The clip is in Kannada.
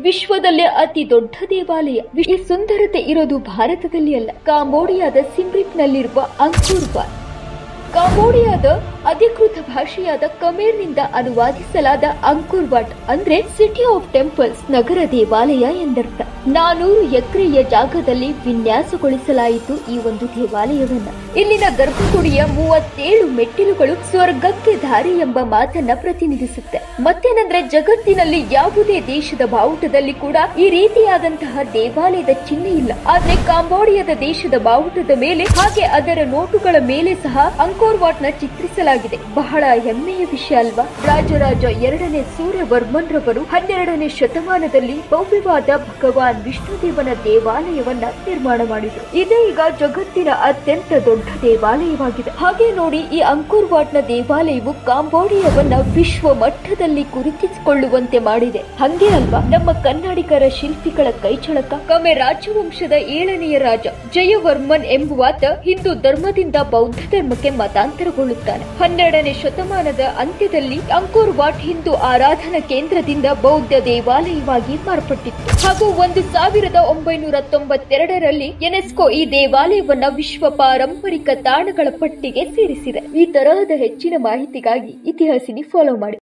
ವಿಶ್ವದಲ್ಲೇ ಅತಿ ದೊಡ್ಡ ದೇವಾಲಯ. ಈ ಸುಂದರತೆ ಇರೋದು ಭಾರತದಲ್ಲಿ ಅಲ್ಲ ಕಾಂಬೋಡಿಯಾದ ಸಿಮ್ರಿಪ್ನಲ್ಲಿರುವ ಅಂಕೂರ್ ಕಾಂಬೋಡಿಯಾದ ಅಧಿಕೃತ ಭಾಷೆಯಾದ ಕಮೇರ್ನಿಂದ ಅನುವಾದಿಸಲಾದ ಅಂಕುರ್ ವಾಟ್ ಅಂದ್ರೆ ಸಿಟಿ ಆಫ್ ಟೆಂಪಲ್ಸ್ ನಗರ ದೇವಾಲಯ ಎಂದರ್ಥ. ನಾನೂರು ಎಕರೆಯ ಜಾಗದಲ್ಲಿ ವಿನ್ಯಾಸಗೊಳಿಸಲಾಯಿತು ಈ ಒಂದು ದೇವಾಲಯವನ್ನ. ಇಲ್ಲಿನ ಗರ್ಭಗುಡಿಯ ಮೂವತ್ತೇಳು ಮೆಟ್ಟಿಲುಗಳು ಸ್ವರ್ಗಕ್ಕೆ ದಾರಿ ಎಂಬ ಮಾತನ್ನ ಪ್ರತಿನಿಧಿಸುತ್ತೆ. ಮತ್ತೇನಂದ್ರೆ ಜಗತ್ತಿನಲ್ಲಿ ಯಾವುದೇ ದೇಶದ ಬಾವುಟದಲ್ಲಿ ಕೂಡ ಈ ರೀತಿಯಾದಂತಹ ದೇವಾಲಯದ ಚಿಹ್ನೆ ಇಲ್ಲ. ಆದ್ರೆ ಕಾಂಬೋಡಿಯಾದ ದೇಶದ ಬಾವುಟದ ಮೇಲೆ ಹಾಗೆ ಅದರ ನೋಟುಗಳ ಮೇಲೆ ಸಹ ಅಂಕೋರ್ ವಾಟ್ ಚಿತ್ರಿಸಲಾಗಿದೆ. ಬಹಳ ಹೆಮ್ಮೆಯ ವಿಷಯ ಅಲ್ವಾ? ರಾಜರಾಜ ಎರಡನೇ ಸೂರ್ಯವರ್ಮನ್ ರವರು ಹನ್ನೆರಡನೇ ಶತಮಾನದಲ್ಲಿ ಭವ್ಯವಾದ ಭಗವಾನ್ ವಿಷ್ಣುದೇವನ ದೇವಾಲಯವನ್ನ ನಿರ್ಮಾಣ ಮಾಡಿದರು. ಇದೀಗ ಜಗತ್ತಿನ ಅತ್ಯಂತ ದೊಡ್ಡ ದೇವಾಲಯವಾಗಿದೆ. ಹಾಗೆ ನೋಡಿ ಈ ಅಂಕುರ್ ವಾಟ್ನ ದೇವಾಲಯವು ಕಾಂಬೋಡಿಯವನ್ನ ವಿಶ್ವ ಮಟ್ಟದಲ್ಲಿ ಗುರುತಿಸಿಕೊಳ್ಳುವಂತೆ ಮಾಡಿದೆ. ಹಂಗೆ ಅಲ್ವಾ? ನಮ್ಮ ಕನ್ನಡಿಗರ ಶಿಲ್ಪಿಗಳ ಕೈಚಳಕ. ಕಮೆ ರಾಜವಂಶದ ಏಳನೆಯ ರಾಜ ಜಯವರ್ಮನ್ ಎಂಬುವಾತ ಹಿಂದೂ ಧರ್ಮದಿಂದ ಬೌದ್ಧ ಧರ್ಮಕ್ಕೆ ಮತಾಂತರಗೊಳ್ಳುತ್ತಾನೆ. ಹನ್ನೆರಡನೇ ಶತಮಾನದ ಅಂತ್ಯದಲ್ಲಿ ಅಂಕೋರ್ ವಾಟ್ ಹಿಂದೂ ಆರಾಧನಾ ಕೇಂದ್ರದಿಂದ ಬೌದ್ಧ ದೇವಾಲಯವಾಗಿ ಮಾರ್ಪಟ್ಟಿತ್ತು. ಹಾಗೂ ಒಂದು ಸಾವಿರದ ಒಂಬೈನೂರ ತೊಂಬತ್ತೆರಡರಲ್ಲಿ ಯುನೆಸ್ಕೋ ಈ ದೇವಾಲಯವನ್ನ ವಿಶ್ವ ಪಾರಂಪರಿಕ ತಾಣಗಳ ಪಟ್ಟಿಗೆ ಸೇರಿಸಿದೆ. ಈ ತರಹದ ಹೆಚ್ಚಿನ ಮಾಹಿತಿಗಾಗಿ ಇತಿಹಾಸಿನಿ ಫಾಲೋ ಮಾಡಿ.